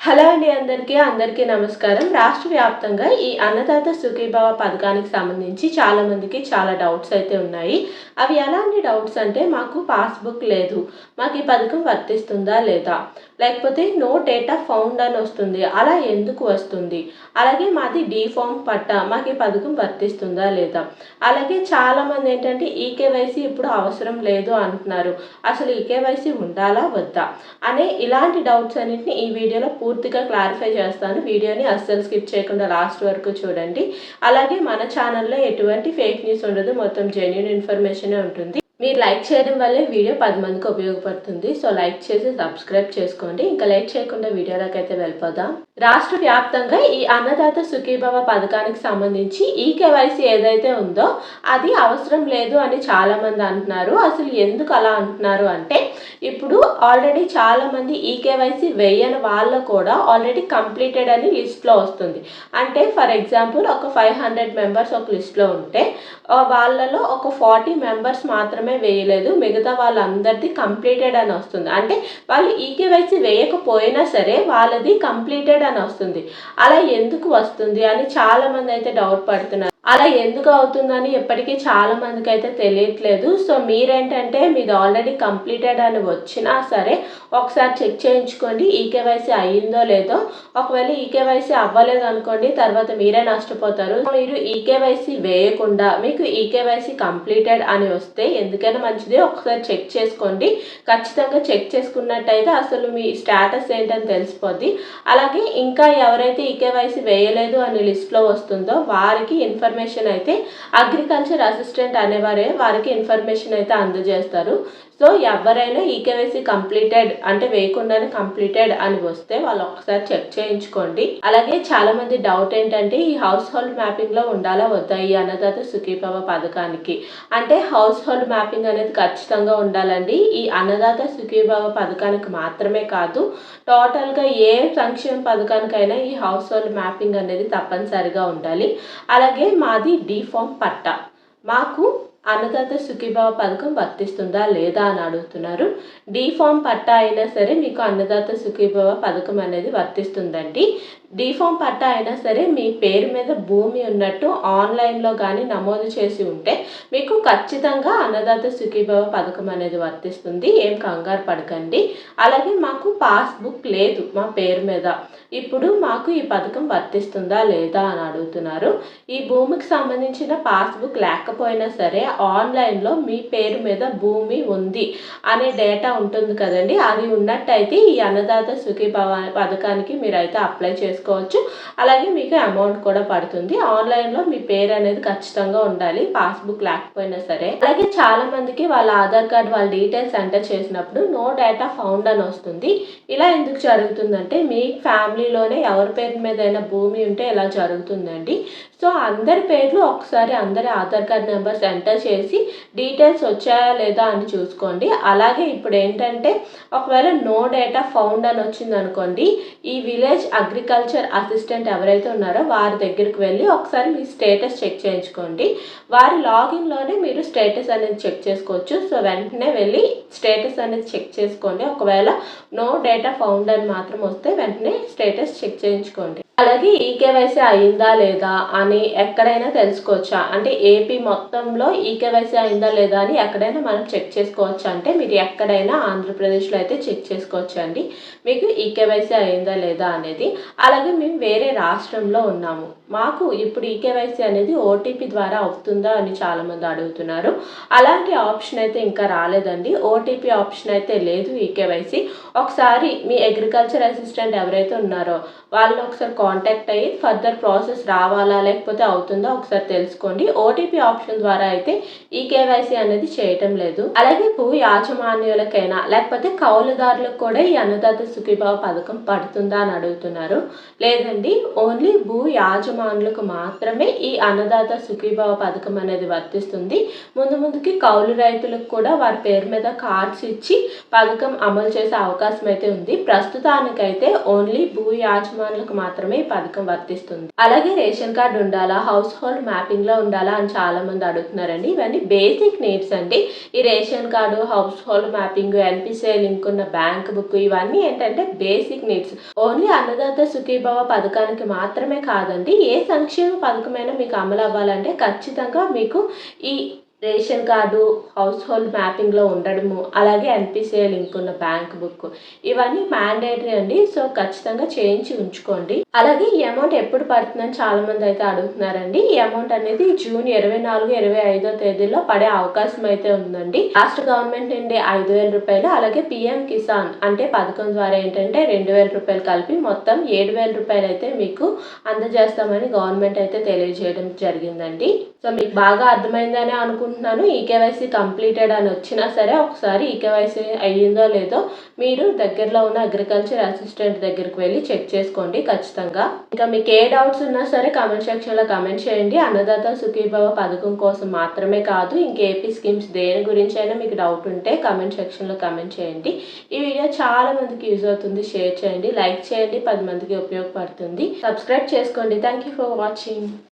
Hello అండి అందరికీ అందరికీ నమస్కారం. రాష్ట్ర వ్యాప్తంగా ఈ అన్నదాత సుఖీభావ పథకానికి సంబంధించి చాలామందికి చాలా డౌట్స్ అయితే ఉన్నాయి. అవి ఎలాంటి డౌట్స్ అంటే మాకు పాస్బుక్ లేదు. మాకు ఈ పథకం వర్తిస్తుందా లేదా? లేకపోతే నో డేటా ఫౌండ్ అని వస్తుంది. అలా ఎందుకు వస్తుంది? అలాగే మాది డీ ఫామ్ పట్టా మాకు ఈ పథకం వర్తిస్తుందా లేదా? అలాగే చాలామంది ఏంటంటే ఈకేవైసీ ఇప్పుడు అవసరం లేదు అంటున్నారు. అసలు ఈకేవైసీ ఉండాలా వద్దా? అనే ఇలాంటి డౌట్స్ అన్నింటిని ఈ వీడియోలో పూర్తిగా క్లారిఫై చేస్తాను. వీడియోని అస్సలు స్కిప్ చేయకుండా లాస్ట్ వరకు చూడండి. అలాగే మన ఛానల్లో ఎటువంటి ఫేక్ న్యూస్ ఉండదు. మొత్తం జెన్యున్ ఇన్ఫర్మేషనే ఉంటుంది. మీరు లైక్ చేయడం వల్లే వీడియో పది మందికి ఉపయోగపడుతుంది. సో లైక్ చేసి సబ్స్క్రైబ్ చేసుకోండి. ఇంకా లైక్ చేయకుండా వీడియోలోకి అయితే వెళ్ళిపోదాం. రాష్ట్ర వ్యాప్తంగా ఈ అన్నదాత సుఖీభవ పథకానికి సంబంధించి ఈ కేవైసీ ఏదైతే ఉందో అది అవసరం లేదు అని చాలామంది అంటున్నారు. అసలు ఎందుకు అలా అంటున్నారు అంటే ఇప్పుడు ఆల్రెడీ చాలామంది ఈ కేవైసీ వేయని వాళ్ళు కూడా ఆల్రెడీ కంప్లీటెడ్ అని లిస్ట్లో వస్తుంది. అంటే ఫర్ ఎగ్జాంపుల్ ఒక ఫైవ్ హండ్రెడ్ మెంబర్స్ ఒక లిస్ట్లో ఉంటే వాళ్ళలో ఒక ఫార్టీ మెంబర్స్ మాత్రమే వేయలేదు. మిగతా వాళ్ళందరిది కంప్లీటెడ్ అని వస్తుంది. అంటే వాళ్ళు ఈకేవైసీ వేయకపోయినా సరే వాళ్ళది కంప్లీటెడ్ అని వస్తుంది. అలా ఎందుకు వస్తుంది అని చాలా మంది అయితే డౌట్ పడుతున్నారు. అలా ఎందుకు అవుతుందని ఎప్పటికీ చాలా మందికి అయితే తెలియట్లేదు. సో మీరేంటంటే మీది ఆల్రెడీ కంప్లీటెడ్ అని వచ్చినా సరే ఒకసారి చెక్ చేయించుకోండి ఈకేవైసీ అయ్యిందో లేదో. ఒకవేళ ఈకేవైసీ అవ్వలేదు అనుకోండి తర్వాత మీరే నష్టపోతారు. మీరు ఈకేవైసీ వేయకుండా మీకు ఈకేవైసీ కంప్లీటెడ్ అని వస్తే ఎందుకైనా మంచిది. ఒకసారి చెక్ చేసుకోండి. ఖచ్చితంగా చెక్ చేసుకున్నట్టయితే అసలు మీ స్టేటస్ ఏంటని తెలిసిపోద్ది. అలాగే ఇంకా ఎవరైతే ఈకేవైసీ వేయలేదు అనే లిస్ట్లో వస్తుందో వారికి ఇన్ఫర్మేషన్ అయితే అగ్రికల్చర్ అసిస్టెంట్ అనేవారే వారికి ఇన్ఫర్మేషన్ అయితే అందజేస్తారు. సో ఎవరైనా ఈకేవైసీ కంప్లీటెడ్ అంటే వేయకుండానే కంప్లీటెడ్ అని వస్తే వాళ్ళు ఒకసారి చెక్ చేయించుకోండి. అలాగే చాలా మంది డౌట్ ఏంటంటే ఈ హౌస్ హోల్డ్ మ్యాపింగ్లో ఉండాలా వద్దా? ఈ అన్నదాత సుఖీభవ పథకానికి. అంటే హౌస్ హోల్డ్ మ్యాపింగ్ అనేది ఖచ్చితంగా ఉండాలండి. ఈ అన్నదాత సుఖీభవ పథకానికి మాత్రమే కాదు టోటల్గా ఏ సంక్షేమ పథకానికైనా ఈ హౌస్ హోల్డ్ మ్యాపింగ్ అనేది తప్పనిసరిగా ఉండాలి. అలాగే మాది డిఫామ్ పట్టా. మాకు అన్నదాత సుఖీభావ పథకం వర్తిస్తుందా లేదా అని అడుగుతున్నారు. డిఫామ్ పట్టా అయినా సరే మీకు అన్నదాత సుఖీభావ పథకం అనేది వర్తిస్తుందండి. డిఫామ్ పట్టా అయినా సరే మీ పేరు మీద భూమి ఉన్నట్టు ఆన్లైన్లో కానీ నమోదు చేసి ఉంటే మీకు ఖచ్చితంగా అన్నదాత సుఖీభావ పథకం అనేది వర్తిస్తుంది. ఏం కంగారు పడకండి. అలాగే మాకు పాస్బుక్ లేదు మా పేరు మీద. ఇప్పుడు మాకు ఈ పథకం వర్తిస్తుందా లేదా అని అడుగుతున్నారు. ఈ భూమికి సంబంధించిన పాస్బుక్ లేకపోయినా సరే ఆన్లైన్లో మీ పేరు మీద భూమి ఉంది అనే డేటా ఉంటుంది కదండి. అది ఉన్నట్టయితే ఈ అన్నదాత సుఖీభవ పథకానికి మీరైతే అప్లై చేసుకోవచ్చు. అలాగే మీకు అమౌంట్ కూడా పడుతుంది. ఆన్లైన్లో మీ పేరు అనేది ఖచ్చితంగా ఉండాలి పాస్బుక్ లేకపోయినా సరే. అలాగే చాలా మందికి వాళ్ళ ఆధార్ కార్డ్ వాళ్ళ డీటెయిల్స్ ఎంటర్ చేసినప్పుడు నో డేటా ఫౌండ్ అని వస్తుంది. ఇలా ఎందుకు జరుగుతుందంటే మీ ఫ్యామిలీలోనే ఎవరి పేరు మీద అయినా భూమి ఉంటే ఇలా జరుగుతుందండి? సో అందరి పేర్లు ఒకసారి అందరి ఆధార్ కార్డ్ నెంబర్స్ ఎంటర్ చేసి డీటెయిల్స్ వచ్చాయా లేదా అని చూసుకోండి. అలాగే ఇప్పుడు ఏంటంటే ఒకవేళ నో డేటా ఫౌండ్ అని వచ్చింది అనుకోండి ఈ విలేజ్ అగ్రికల్చర్ అసిస్టెంట్ ఎవరైతే ఉన్నారో వారి దగ్గరికి వెళ్ళి ఒకసారి మీ స్టేటస్ చెక్ చేయించుకోండి. వారి లాగిన్లోనే మీరు స్టేటస్ అనేది చెక్ చేసుకోవచ్చు. సో వెంటనే వెళ్ళి స్టేటస్ అనేది చెక్ చేసుకోండి. ఒకవేళ నో డేటా ఫౌండ్ అని మాత్రం వస్తే వెంటనే స్టేటస్ చెక్ చేయించుకోండి. అలాగే ఈకేవైసీ అయిందా లేదా అని ఎక్కడైనా తెలుసుకోవచ్చా? అంటే ఏపీ మొత్తంలో ఈకేవైసీ అయిందా లేదా అని ఎక్కడైనా మనం చెక్ చేసుకోవచ్చా? అంటే మీరు ఎక్కడైనా ఆంధ్రప్రదేశ్లో అయితే చెక్ చేసుకోవచ్చు అండి. మీకు ఈకేవైసీ అయిందా లేదా అనేది. అలాగే మేము వేరే రాష్ట్రంలో ఉన్నాము. మాకు ఇప్పుడు ఈకేవైసీ అనేది ఓటీపీ ద్వారా అవుతుందా అని చాలామంది అడుగుతున్నారు. అలాంటి ఆప్షన్ అయితే ఇంకా రాలేదండి. ఓటీపీ ఆప్షన్ అయితే లేదు ఈకేవైసీ ఒకసారి మీ అగ్రికల్చర్ అసిస్టెంట్ ఎవరైతే ఉన్నారో వాళ్ళని ఒకసారి కాంటాక్ట్ అయ్యి ఫర్దర్ ప్రాసెస్ రావాలా? లేకపోతే అవుతుందా? ఒకసారి తెలుసుకోండి. ఓటీపీ ఆప్షన్ ద్వారా అయితే ఈ కేవైసీ అనేది చేయటం లేదు. అలాగే భూ యాజమాన్యులకైనా లేకపోతే కౌలుదారులకు కూడా ఈ అన్నదాత సుఖీభావ పథకం పడుతుందా అని అడుగుతున్నారు. లేదండి ఓన్లీ భూ యాజమానులకు మాత్రమే ఈ అన్నదాత సుఖీభావ పథకం అనేది వర్తిస్తుంది. ముందు ముందుకి కౌలు రైతులకు కూడా వారి పేరు మీద కార్డ్స్ ఇచ్చి పథకం అమలు చేసే అవకాశం అయితే ఉంది. ప్రస్తుతానికైతే ఓన్లీ భూ యాజమానులకు మాత్రమే ఈ పథకం వర్తిస్తుంది. అలాగే రేషన్ కార్డు ఉండాలా? హౌస్ హోల్డ్ మ్యాపింగ్లో ఉండాలా అని చాలామంది అడుగుతున్నారండి. ఇవన్నీ బేసిక్ నీడ్స్ అండి. ఈ ration card household mapping NPCI link ఉన్న బ్యాంక్ బుక్ ఇవన్నీ ఏంటంటే basic needs only Annadata Sukhibhava పథకానికి మాత్రమే కాదండి. ఏ సంక్షేమ పథకమైనా మీకు అమలు అవ్వాలంటే ఖచ్చితంగా మీకు ఈ రేషన్ కార్డు హౌస్ హోల్డ్ మ్యాపింగ్లో ఉండడము అలాగే ఎన్పిసిఐ లింక్ ఉన్న బ్యాంక్ బుక్. ఇవన్నీ మ్యాండేటరీ అండి. సో ఖచ్చితంగా చేయించి ఉంచుకోండి. అలాగే ఈ అమౌంట్ ఎప్పుడు పడుతుందని చాలా మంది అయితే అడుగుతున్నారండి. ఈ అమౌంట్ అనేది జూన్ ఇరవై నాలుగు ఇరవై ఐదో తేదీలో పడే అవకాశం అయితే ఉందండి. రాష్ట్ర గవర్నమెంట్ నుండి ఐదు వేల రూపాయలు అలాగే పిఎం కిసాన్ అంటే పథకం ద్వారా ఏంటంటే రెండు వేల రూపాయలు కలిపి మొత్తం ఏడు వేల రూపాయలు అయితే మీకు అందజేస్తామని గవర్నమెంట్ అయితే తెలియజేయడం జరిగిందండి. సో మీకు బాగా అర్థమైందని అనుకుంటున్నాను. ఈకేవైసీ కంప్లీటెడ్ అని వచ్చినా సరే ఒకసారి ఈకేవైసీ అయ్యిందో లేదో మీరు దగ్గరలో ఉన్న అగ్రికల్చర్ అసిస్టెంట్ దగ్గరికి వెళ్ళి చెక్ చేసుకోండి ఖచ్చితంగా. ఇంకా మీకు ఏ డౌట్స్ ఉన్నా సరే కామెంట్ సెక్షన్లో కామెంట్ చేయండి. అన్నదాత సుఖీభవ పథకం కోసం మాత్రమే కాదు ఇంకేపీ స్కీమ్స్ దేని గురించి అయినా మీకు డౌట్ ఉంటే కామెంట్ సెక్షన్లో కామెంట్ చేయండి. ఈ వీడియో చాలా మందికి యూజ్ అవుతుంది. షేర్ చేయండి లైక్ చేయండి పది మందికి ఉపయోగపడుతుంది. సబ్స్క్రైబ్ చేసుకోండి. Thank you for watching.